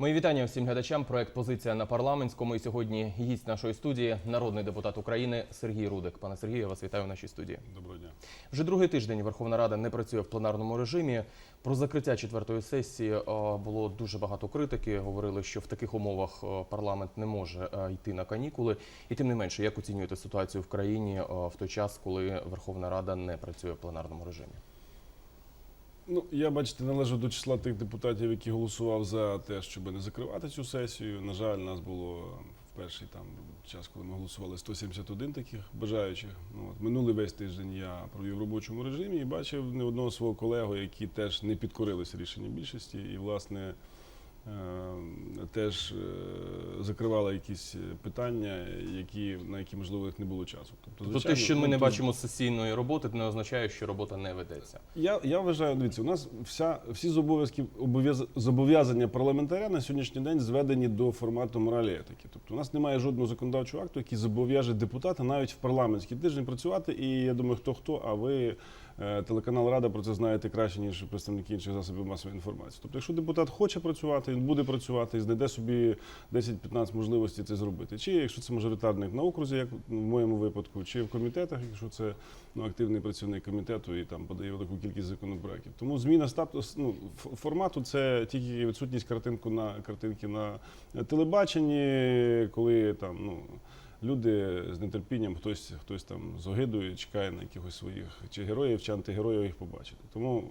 Мої вітання всім глядачам. Проект Позиція на парламентському. І сьогодні гість нашої студії, народний депутат України Сергій Рудик. Пане Сергію, я вас вітаю в нашій студії. Доброго дня. Вже другий тиждень Верховна Рада не працює в пленарному режимі. Про закриття четвертої сесії е, було дуже багато критики. Говорили, що в таких умовах е, парламент не може е, йти на канікули. І тим не менше, як оцінюєте ситуацію в країні в той час, коли Верховна Рада не працює в пленарному режимі? Ну, я бачите, належу до числа тих депутатів, які голосував за те, щоб не закривати цю сесію. На жаль, нас було в перший там час, коли ми голосували 171 таких бажаючих. Ну, от, минулий весь тиждень я провів в робочому режимі і бачив не одного свого колегу, які теж не підкорилися рішенням більшості, і власне. Е, Теж е, закривали якісь питання, які на які можливо їх не було часу. Тобто, Тобто те, що ми ну, не бачимо сесійної роботи, не означає, що робота не ведеться. Я, я вважаю, дивіться, у нас вся, всі зобов'язання парламентаря на сьогоднішній день зведені до формату моралі етики. Тобто у нас немає жодного законодавчого акту, який зобов'яже депутата навіть в парламентський тиждень працювати. І я думаю, хто хто, а ви, е, телеканал Рада, про це знаєте краще, ніж представники інших засобів масової інформації. Тобто, якщо депутат хоче працювати, він буде працювати і знайде собі 10-15 можливостей це зробити. Чи якщо це мажоритарник на окрузі, як в моєму випадку, чи в комітетах, якщо це ну, активний працівник комітету і там подає велику кількість законопроєктів. Тому зміна статус ну, формату це тільки відсутність картинку на картинки на телебаченні, коли там ну. Люди з нетерпінням, хтось хтось там з огидою чекає на якихось своїх чи героїв, чи антигероїв їх побачити. Тому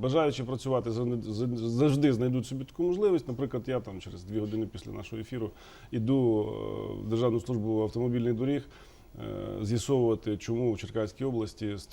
бажаючи працювати зав- зав- завжди знайдуть собі таку можливість. Наприклад, я там через дві години після нашого ефіру іду е, в Державну службу автомобільних доріг е, з'ясовувати, чому в Черкаській області з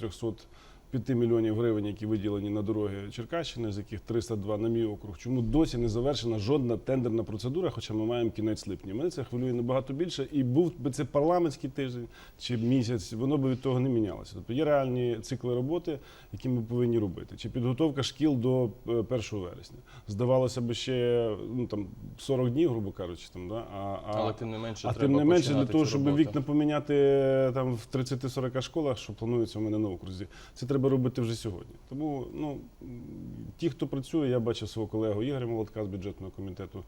305 мільйонів гривень, які виділені на дороги Черкащини, з яких 302 на мій округ, чому досі не завершена жодна тендерна процедура, хоча ми маємо кінець липня. Мене це хвилює набагато більше. І був би це парламентський тиждень чи місяць, воно би від того не мінялося. Тобто є реальні цикли роботи, які ми повинні робити. Чи підготовка шкіл до е, 1 вересня. Здавалося б, ще ну там 40 днів, грубо кажучи, там да а, а Але тим не менше, а треба тим не менше для того, щоб роботу. вікна поміняти е, там в 30-40 школах, що планується у мене на окрузі, це треба робити вже сьогодні. Тому ну ті, хто працює, я бачив свого колегу Ігоря Молотка з бюджетного комітету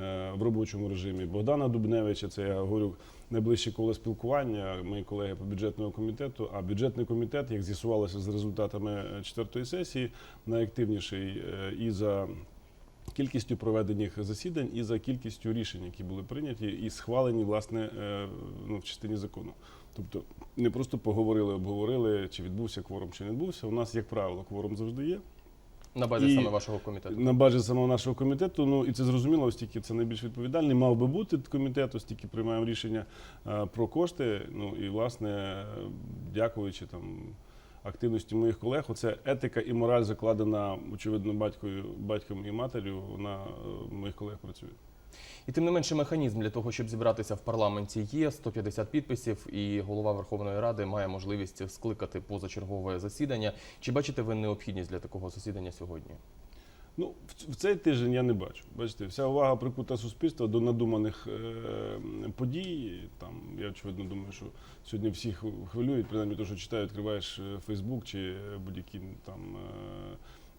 е, в робочому режимі. Богдана Дубневича, це я говорю найближче коло спілкування. Мої колеги по бюджетному комітету. А бюджетний комітет, як з'ясувалося з результатами е, четвертої сесії, найактивніший е, і за кількістю проведених засідань і за кількістю рішень, які були прийняті і схвалені власне ну, в частині закону. Тобто не просто поговорили, обговорили, чи відбувся кворум, чи не відбувся. У нас, як правило, кворум завжди є. на базі і- саме вашого комітету. На базі самого нашого комітету, ну і це зрозуміло, оскільки це найбільш відповідальний, мав би бути комітет, оскільки приймаємо рішення е, про кошти. Ну і власне, дякуючи там активності моїх колег, оце етика і мораль закладена, очевидно, батькою, батьком і матір'ю, вона е, моїх колег працює. І тим не менше механізм для того, щоб зібратися в парламенті, є 150 підписів, і голова Верховної Ради має можливість скликати позачергове засідання. Чи бачите ви необхідність для такого засідання сьогодні? Ну, в, цей тиждень я не бачу. Бачите, вся увага прикута суспільства до надуманих е, подій. Там я очевидно думаю, що сьогодні всі хв- хвилюють, принаймні те, що читають, відкриваєш е, Фейсбук чи будь-які там.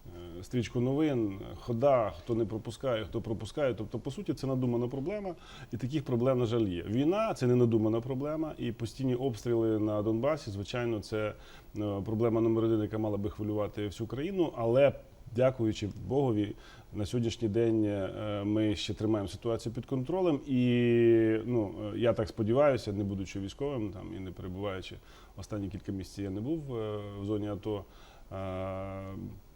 Е, Стрічку новин, хода, хто не пропускає, хто пропускає. Тобто, по суті, це надумана проблема, і таких проблем, на жаль, є. Війна це не надумана проблема, і постійні обстріли на Донбасі, звичайно, це е, проблема номер один, яка мала би хвилювати всю країну. Але дякуючи Богові, на сьогоднішній день е, ми ще тримаємо ситуацію під контролем. І ну я так сподіваюся, не будучи військовим там і не перебуваючи останні кілька місяців, я не був в зоні АТО.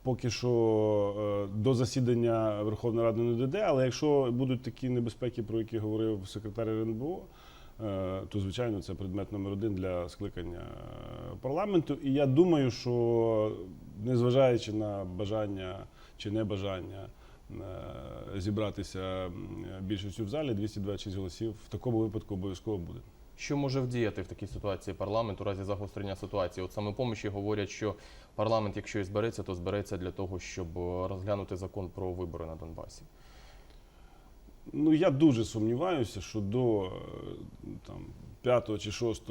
Поки що е, до засідання Верховної Ради не дійде, але якщо будуть такі небезпеки, про які говорив секретар РНБО, е, то звичайно це предмет номер один для скликання е, парламенту. І я думаю, що незважаючи на бажання чи небажання зібратися більшістю в залі, 226 голосів в такому випадку обов'язково буде. Що може вдіяти в такій ситуації парламент у разі загострення ситуації? От самопомощі говорять, що парламент, якщо і збереться, то збереться для того, щоб е, розглянути закон про вибори на Донбасі. Ну я дуже сумніваюся, що до е, там 5 чи 6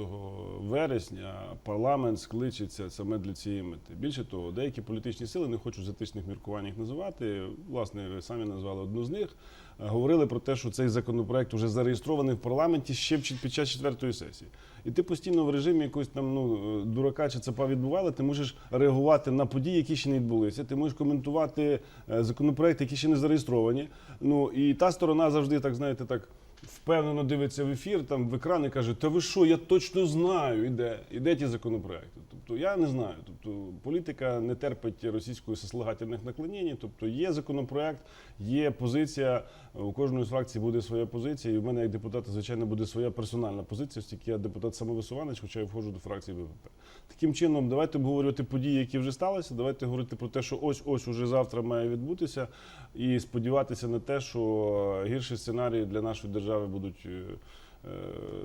вересня парламент скличеться саме для цієї мети. Більше того, деякі політичні сили не хочу затичних міркувань їх називати. Власне, ви самі назвали одну з них. Е, Говорили про те, що цей законопроект вже зареєстрований в парламенті ще під час четвертої сесії. І ти постійно в режимі якогось там ну дурака чи цапа відбували, ти можеш реагувати на події, які ще не відбулися. Ти можеш коментувати е, законопроекти, які ще не зареєстровані. Ну і та сторона завжди так знаєте, так впевнено дивиться в ефір, там в екран і каже: Та ви що, я точно знаю, іде, іде ті законопроекти. Тобто я не знаю. Тобто політика не терпить російської сослагательних наклонень. Тобто є законопроект, є позиція. У кожної з фракцій буде своя позиція, і в мене як депутата, звичайно, буде своя персональна позиція, оскільки я депутат самовисуванець, хоча я входжу до фракції ВВП. Таким чином, давайте обговорювати події, які вже сталися. Давайте говорити про те, що ось ось уже завтра має відбутися, і сподіватися на те, що гірші сценарії для нашої держави будуть е,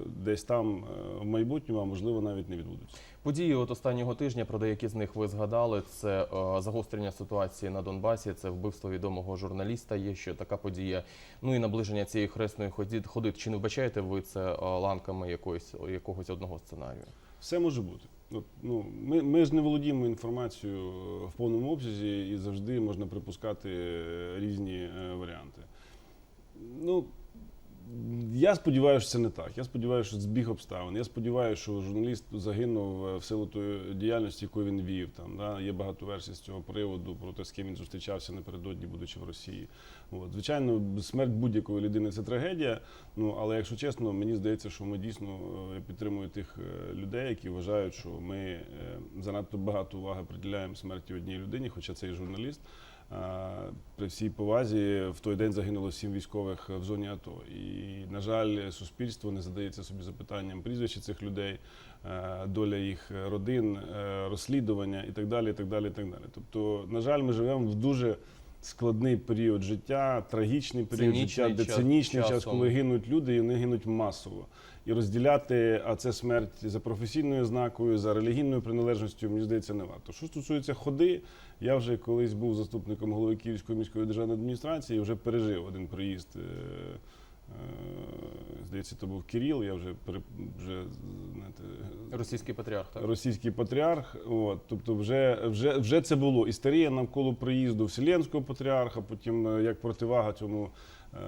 десь там е, в майбутньому, а можливо навіть не відбудуться. Події от останнього тижня, про деякі з них ви згадали. Це е, загострення ситуації на Донбасі, це вбивство відомого журналіста. Є ще така подія. Ну і наближення цієї хресної ходи. Чи не вбачаєте ви це е, ланками якоїсь якогось одного сценарію? Все може бути. Ну, ми, ми ж не володіємо інформацією в повному обсязі і завжди можна припускати е, різні е, варіанти. Ну, я сподіваюся, що це не так. Я сподіваюся, що збіг обставин. Я сподіваюся, що журналіст загинув е, в силу тої діяльності, яку він вів. Там, да? Є багато версій з цього приводу про те, з ким він зустрічався напередодні, будучи в Росії. От. Звичайно, смерть будь-якої людини це трагедія. Ну, але якщо чесно, мені здається, що ми дійсно е, підтримуємо тих е, людей, які вважають, що ми занадто багато уваги приділяємо смерті одній людині, хоча це і журналіст. А, При всій повазі в той день загинуло сім військових в зоні АТО. І, на жаль, суспільство не задається собі запитанням прізвища цих людей, е, доля їх родин, е, розслідування і так далі. І так далі, і так далі. Тобто, на жаль, ми живемо в дуже складний період життя, трагічний період Цинічний життя, де час- цинічний час, часом. коли гинуть люди, і вони гинуть масово. І розділяти, а це смерть за професійною знакою, за релігійною приналежністю, мені здається, не варто. Що стосується ходи, я вже колись був заступником голови Київської міської державної адміністрації, і вже пережив один приїзд. е, е, Здається, це був Кирил, я вже вже знаєте, Російський патріарх, так? російський патріарх. От, тобто, вже, вже, вже це було. Істерія навколо приїзду Вселенського патріарха, потім е, як противага цьому е,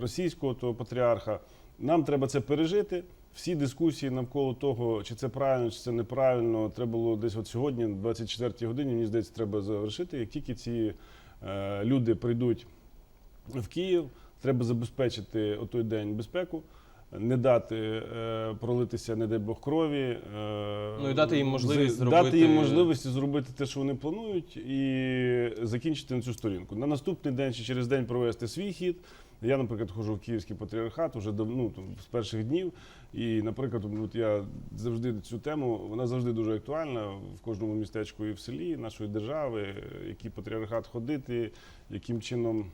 російського того патріарха. Нам треба це пережити. Всі дискусії навколо того, чи це правильно, чи це неправильно, треба було десь от сьогодні, на 24 годині, мені здається, треба завершити. Як тільки ці е, люди прийдуть в Київ, треба забезпечити о той день безпеку, не дати е, пролитися, не дай Бог, крові. е, Ну і дати їм можливість зробити- дати їм можливості зробити те, що вони планують, і закінчити на цю сторінку. На наступний день чи через день провести свій хід. Я, наприклад, ходжу в Київський патріархат уже давно там, з перших днів. І, наприклад, от я завжди цю тему, вона завжди дуже актуальна в кожному містечку і в селі нашої держави, який патріархат ходити, яким чином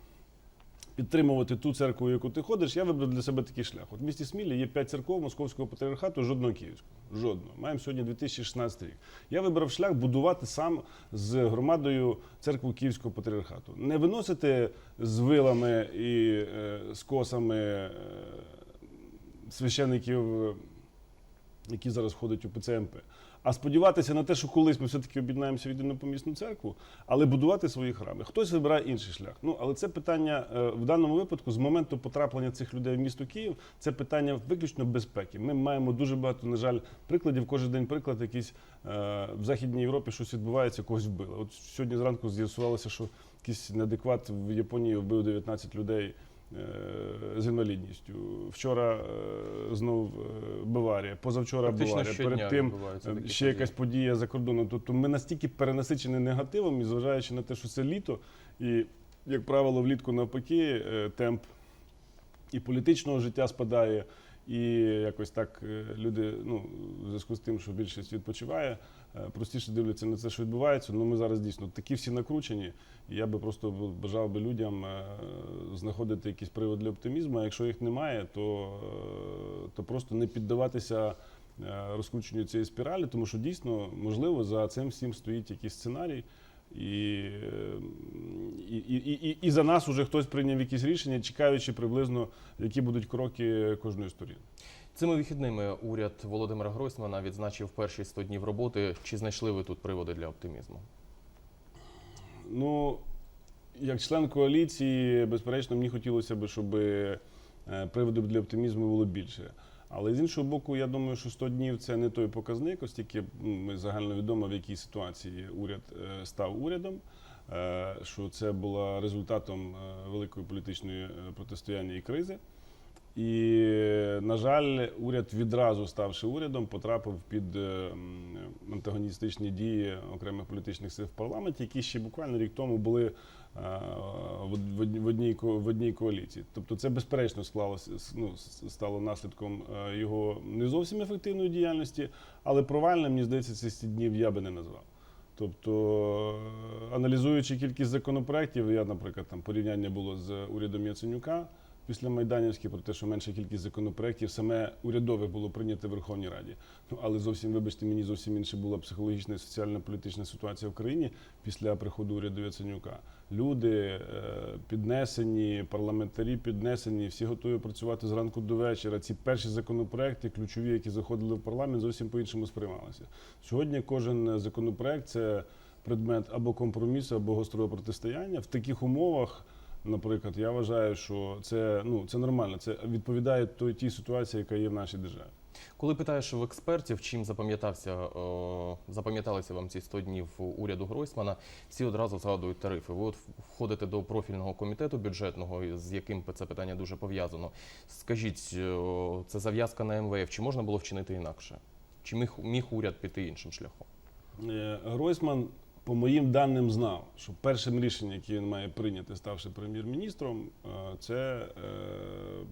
підтримувати ту церкву, в яку ти ходиш, я вибрав для себе такий шлях. От в місті Смілі є п'ять церков Московського патріархату, жодного київського. Жодного. Маємо сьогодні 2016 рік. Я вибрав шлях будувати сам з громадою церкву Київського патріархату. Не виносити з вилами і е, з косами е, священиків, е, які зараз ходять у ПЦМП. А сподіватися на те, що колись ми все-таки об'єднаємося в єдину помісну церкву, але будувати свої храми. Хтось вибирає інший шлях. Ну але це питання е, в даному випадку з моменту потраплення цих людей в місто Київ. Це питання виключно безпеки. Ми маємо дуже багато, на жаль, прикладів. Кожен день приклад якийсь е, в Західній Європі щось відбувається, когось вбили. От сьогодні зранку з'ясувалося, що якийсь неадекват в Японії вбив 19 людей. Е, З інвалідністю. Вчора е, знов е, Баварія, позавчора Практично Баварія. Перед тим ще якась подія за кордоном. Тобто ми настільки перенасичені негативом, і зважаючи на те, що це літо, і, як правило, влітку навпаки, темп і політичного життя спадає, і якось так люди, ну, в зв'язку з тим, що більшість відпочиває, простіше дивляться на це, що відбувається. Ну, ми зараз дійсно такі всі накручені. Я би просто бажав би людям е, знаходити якийсь привод для оптимізму. А якщо їх немає, то, е, то просто не піддаватися е, розкрученню цієї спіралі, тому що дійсно, можливо, за цим всім стоїть якийсь сценарій. І, е, і, і, і, і за нас уже хтось прийняв якісь рішення, чекаючи приблизно, які будуть кроки кожної сторони. Цими вихідними уряд Володимира Гройсмана відзначив перші 100 днів роботи. Чи знайшли ви тут приводи для оптимізму? Ну, як член коаліції, безперечно, мені хотілося б, щоб е, приводів для оптимізму було більше. Але з іншого боку, я думаю, що 100 днів це не той показник, оскільки м, ми загальновідомо, в якій ситуації уряд е, став урядом, е, що це було результатом великої політичної протистояння і кризи. І, на жаль, уряд відразу ставши урядом, потрапив під е, антагоністичні дії окремих політичних сил в парламенті, які ще буквально рік тому були е, в од- в од- в одній в одній коаліції. Тобто, це безперечно склалося ну, стало наслідком е, його не зовсім ефективної діяльності, але провальним, мені здається, ці 100 днів я би не назвав. Тобто, аналізуючи кількість законопроєктів, я, наприклад, там порівняння було з урядом Яценюка після Майданівських про те, що менша кількість законопроєктів саме урядове було прийнято в Верховній Раді. Ну але зовсім, вибачте, мені зовсім інша була психологічна і соціально-політична ситуація в країні після приходу уряду Яценюка. Люди е, піднесені, парламентарі піднесені, всі готові працювати зранку до вечора. Ці перші законопроекти, ключові, які заходили в парламент, зовсім по-іншому сприймалися. Сьогодні кожен законопроект це предмет або компромісу, або гострого протистояння. В таких умовах, наприклад, я вважаю, що це, ну, це нормально, це відповідає той, тій ситуації, яка є в нашій державі. Коли питаєш в експертів, чим запам'ятався, е, запам'яталися вам ці 100 днів уряду Гройсмана, всі одразу згадують тарифи. Ви от входите до профільного комітету бюджетного, з яким це питання дуже пов'язано. Скажіть, е, це зав'язка на МВФ, чи можна було вчинити інакше? Чи міг, міг уряд піти іншим шляхом? Е, Гройсман, по моїм даним, знав, що першим рішенням, яке він має прийняти, ставши прем'єр-міністром, е, це е,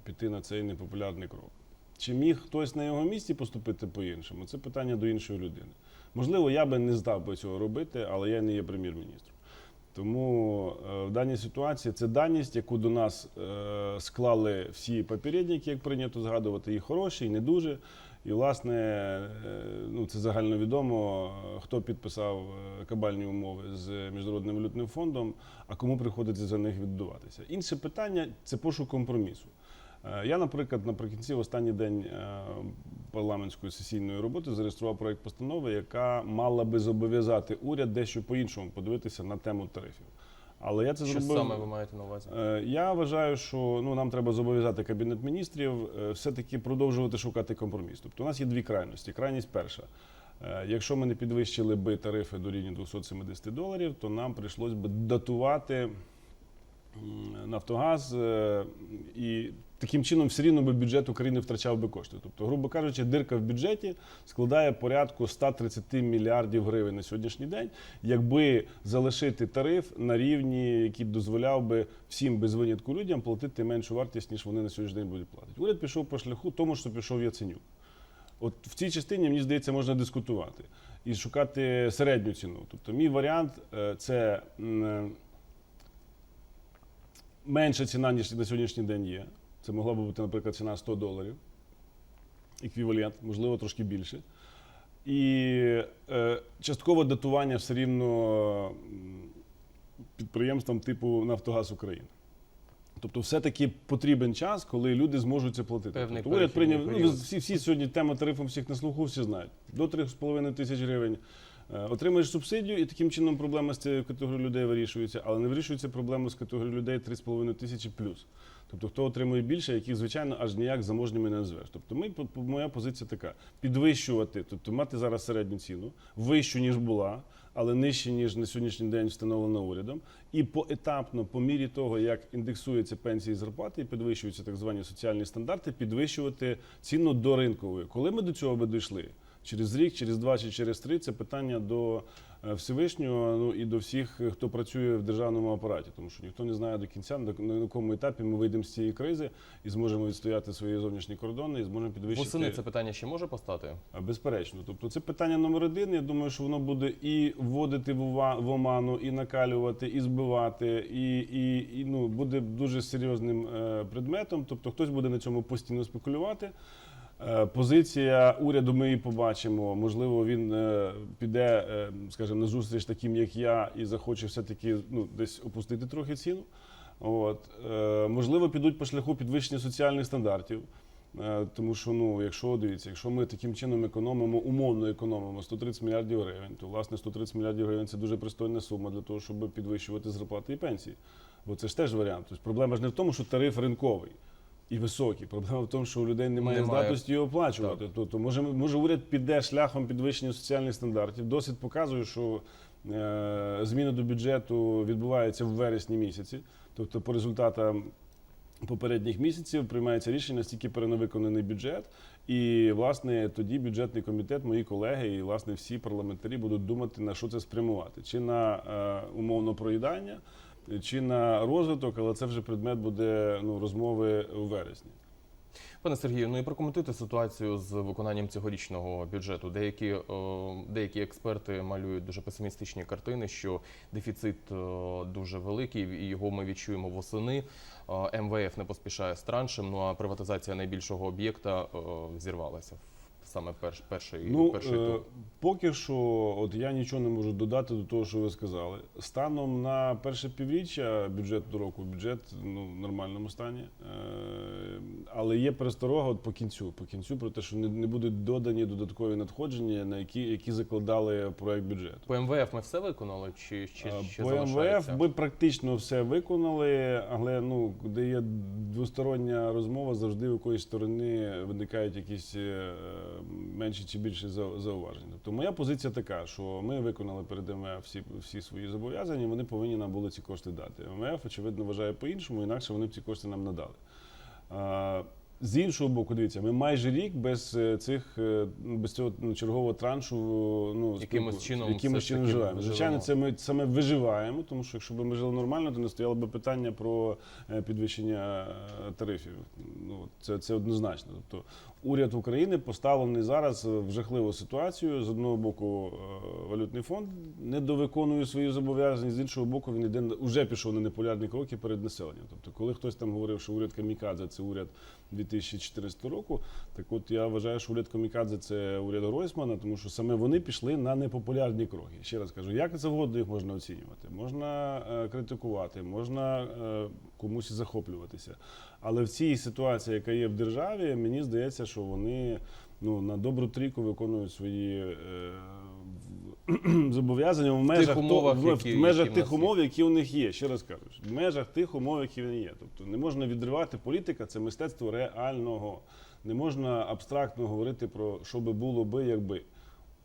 піти на цей непопулярний крок. Чи міг хтось на його місці поступити по-іншому? Це питання до іншої людини. Можливо, я би не здав би цього робити, але я не є прем'єр-міністром. Тому е, в даній ситуації це даність, яку до нас склали всі попередники, як прийнято згадувати, і хороші, і не дуже. І, власне, е, ну, це загальновідомо, е, хто підписав е, кабальні умови з Міжнародним валютним фондом, а кому приходиться за них відбуватися. Інше питання це пошук компромісу. Я, наприклад, наприкінці в останній день парламентської сесійної роботи зареєстрував проект постанови, яка мала би зобов'язати уряд дещо по-іншому подивитися на тему тарифів. Але я це Що зробив. саме ви маєте на увазі? Е, Я вважаю, що ну нам треба зобов'язати кабінет міністрів е, все-таки продовжувати шукати компроміс. Тобто, у нас є дві крайності. Крайність перша. Е, Якщо ми не підвищили би тарифи до рівня 270 доларів, то нам прийшлось би датувати Нафтогаз і таким чином все рівно би бюджет України втрачав би кошти. Тобто, грубо кажучи, дирка в бюджеті складає порядку 130 мільярдів гривень на сьогоднішній день, якби залишити тариф на рівні, який дозволяв би всім без винятку людям платити меншу вартість, ніж вони на сьогоднішній день будуть платити. Уряд пішов по шляху тому, що пішов Яценюк. От в цій частині, мені здається, можна дискутувати і шукати середню ціну. Тобто, мій варіант е, це е, менша ціна, ніж на сьогоднішній день є. Це могла б бути, наприклад, ціна 100 доларів. Еквівалент, можливо, трошки більше. І е, часткове датування все рівно підприємствам типу Нафтогаз України. Тобто, все-таки потрібен час, коли люди зможуть це платити. Певний тобто, уряд прийняв ну, всі, всі сьогодні тема тарифу всіх на слуху, всі знають. До 3,5 тисяч гривень. Е, Отримаєш субсидію, і таким чином проблема з цією категорією людей вирішується, але не вирішується проблема з категорією людей 3,5 тисячі плюс. Тобто, хто отримує більше, яких, звичайно, аж ніяк заможніми не назвеш. Тобто, ми, моя позиція така: підвищувати, тобто мати зараз середню ціну, вищу, ніж була, але нижче, ніж на сьогоднішній день встановлено урядом, і поетапно, по мірі того, як індексуються пенсії і зарплати, і підвищуються так звані соціальні стандарти, підвищувати ціну до ринкової. Коли ми до цього би дійшли? Через рік, через два чи через три це питання до е, Всевишнього ну і до всіх, е, хто працює в державному апараті, тому що ніхто не знає до кінця на якому етапі ми вийдемо з цієї кризи і зможемо відстояти свої зовнішні кордони, і зможемо підвищити Восени це питання ще може постати? а, Безперечно, тобто це питання номер один. Я думаю, що воно буде і вводити в оману, і накалювати, і збивати, і, і, і ну буде дуже серйозним е, предметом. Тобто, хтось буде на цьому постійно спекулювати. Е, Позиція уряду ми її побачимо. Можливо, він е, піде, е, скажімо, на зустріч таким, як я, і захоче все-таки ну, десь опустити трохи ціну. От. Можливо, підуть по шляху підвищення соціальних стандартів. Тому що, ну, якщо дивіться, якщо ми таким чином економимо, умовно економимо 130 мільярдів гривень, то власне 130 мільярдів гривень це дуже пристойна сума для того, щоб підвищувати зарплати і пенсії. Бо це ж теж варіант. Тобто проблема ж не в тому, що тариф ринковий. І високий. Проблема в тому, що у людей немає, Немає. здатності його оплачувати. Тобто, може, може, уряд піде шляхом підвищення соціальних стандартів. Досвід показує, що е, зміни до бюджету відбуваються в вересні місяці. Тобто, по результатам попередніх місяців приймається рішення настільки переневиконаний бюджет. І власне тоді бюджетний комітет, мої колеги і власне всі парламентарі будуть думати на що це спрямувати, чи на е, умовно проїдання, чи на розвиток, але це вже предмет буде ну, розмови у вересні. Пане Сергію, ну і прокоментуйте ситуацію з виконанням цьогорічного бюджету. Деякі, е, деякі експерти малюють дуже песимістичні картини, що дефіцит е, дуже великий, і його ми відчуємо восени. Е, МВФ не поспішає з траншем. Ну а приватизація найбільшого об'єкта зірвалася саме перш, перший, Ну, перший е, тур. поки що, от я нічого не можу додати до того, що ви сказали. Станом на перше півріччя бюджету року, бюджет ну, в нормальному стані. Е, але є пересторога от по кінцю, по кінцю про те, що не, не будуть додані додаткові надходження, на які, які закладали проект бюджету. По МВФ ми все виконали, чи ще, А, ще По залишається? МВФ ми практично все виконали, але ну, де є двостороння розмова, завжди у якоїсь сторони виникають якісь е, менші чи більші за- зауваження. Тобто моя позиція така, що ми виконали перед МВФ всі, всі свої зобов'язання, вони повинні нам були ці кошти дати. МВФ, очевидно, вважає по-іншому, інакше вони б ці кошти нам надали. З іншого боку, дивіться, ми майже рік без е, цих е, без цього ну, чергового траншу ну Якимось чином якимось чином таки живемо. Звичайно, це ми саме виживаємо, тому що якщо б ми жили нормально, то не стояло б питання про е, підвищення тарифів. Ну це, це однозначно. Тобто уряд України поставлений зараз в жахливу ситуацію. З одного боку, е, валютний фонд не довиконує свої зобов'язання, з іншого боку, він іде вже пішов на неполярні кроки перед населенням. Тобто, коли хтось там говорив, що уряд Камікадзе це уряд 2014 року, так от я вважаю, що уряд Камікадзе це уряд Гройсмана, тому що саме вони пішли на непопулярні кроки. Ще раз кажу, як завгодно їх можна оцінювати, можна е, критикувати, можна е, комусь захоплюватися. Але в цій ситуації, яка є в державі, мені здається, що вони ну, на добру трійку виконують свої е, зобов'язання в межах, умовах, то- в, які- в межах які тих умов, які у них є. Ще раз кажу, в межах тих умов, які вони є. Тобто не можна відривати політика, це мистецтво реального. Не можна абстрактно говорити про що би було би, якби.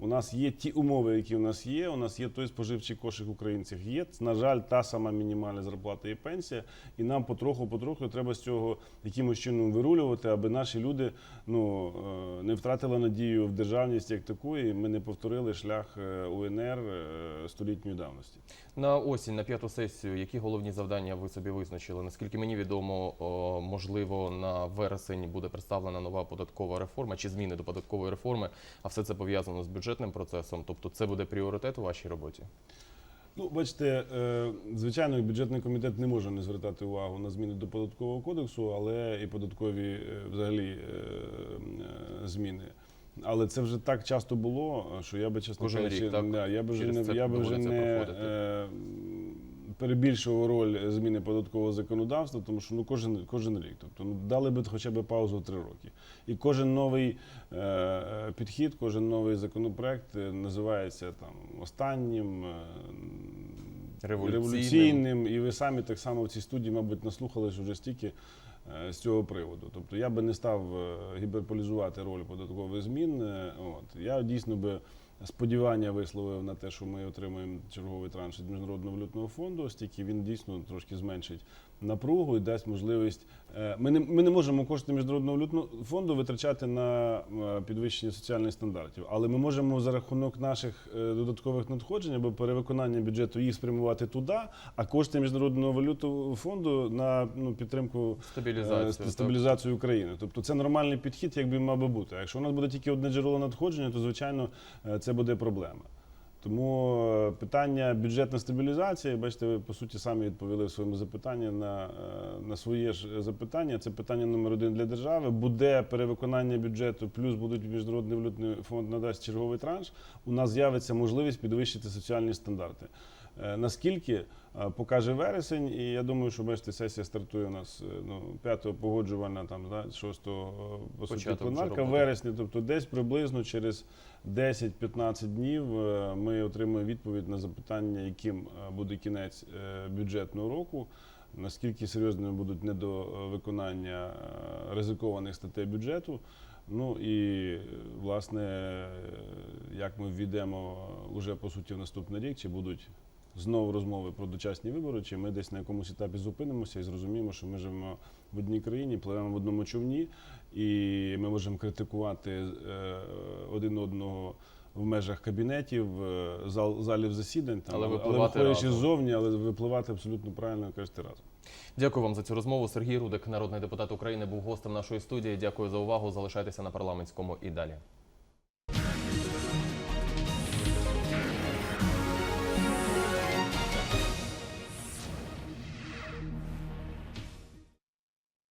У нас є ті умови, які у нас є. У нас є той споживчий кошик українців. Є на жаль, та сама мінімальна зарплата і пенсія, і нам потроху-потроху треба з цього якимось чином вирулювати, аби наші люди ну е, не втратили надію в державність як таку, і ми не повторили шлях е, УНР е, столітньої давності. На осінь, на п'яту сесію, які головні завдання ви собі визначили? Наскільки мені відомо, можливо, на вересень буде представлена нова податкова реформа чи зміни до податкової реформи, а все це пов'язано з бюджетним процесом. Тобто, це буде пріоритет у вашій роботі? Ну, бачите, е, звичайно, бюджетний комітет не може не звертати увагу на зміни до податкового кодексу, але і податкові е, взагалі е, зміни. Але це вже так часто було, що я би чесно Кожен кажучи, рік, так? да, я би вже Через не це я би вже доводиться не проходити. е, перебільшував роль зміни податкового законодавства, тому що ну кожен кожен рік. Тобто ну дали би хоча б паузу три роки. І кожен новий е, е, підхід, кожен новий законопроект е, називається там останнім. е, Революційним. революційним, і ви самі так само в цій студії, мабуть, наслухалися вже стільки з цього приводу. Тобто я би не став е, гіперполізувати роль податкових змін. Е, От я дійсно би сподівання висловив на те, що ми отримаємо черговий транш від міжнародного валютного фонду, оскільки він дійсно трошки зменшить напругу і дасть можливість. е, Ми не, ми не можемо кошти міжнародного валютного фонду витрачати на е, підвищення соціальних стандартів, але ми можемо за рахунок наших е, додаткових надходжень або перевиконання бюджету їх спрямувати туди, а кошти міжнародного валютного фонду на ну, підтримку Стабілізацію. стабілізацію України. Тобто це нормальний підхід, якби мав би бути. А якщо у нас буде тільки одне джерело надходження, то звичайно е, це буде проблема. Тому е, питання бюджетної стабілізації, бачите, ви по суті самі відповіли в своєму запитанні на, е, на своє ж запитання. Це питання номер один для держави. Буде перевиконання бюджету, плюс будуть міжнародний валютний фонд надасть черговий транш. У нас з'явиться можливість підвищити соціальні стандарти. Е, Наскільки е, покаже вересень, і я думаю, що бачите, сесія стартує у нас е, ну, 5-го погоджувальна, там, да, 6-го по суті, пленарка в вересні, тобто десь приблизно через 10-15 днів ми отримаємо відповідь на запитання, яким буде кінець бюджетного року, наскільки серйозними будуть недовиконання ризикованих статей бюджету. Ну і власне, як ми ввійдемо уже по суті в наступний рік, чи будуть знову розмови про дочасні вибори, чи ми десь на якомусь етапі зупинимося і зрозуміємо, що ми живемо в одній країні, пливемо в одному човні, і ми можемо критикувати е, один одного. В межах кабінетів, е, зал, залів засідань, там, Але випливати разом. ззовні, але випливати абсолютно правильно кажете разом. Дякую вам за цю розмову. Сергій Рудик, народний депутат України, був гостем нашої студії. Дякую за увагу. Залишайтеся на парламентському і далі.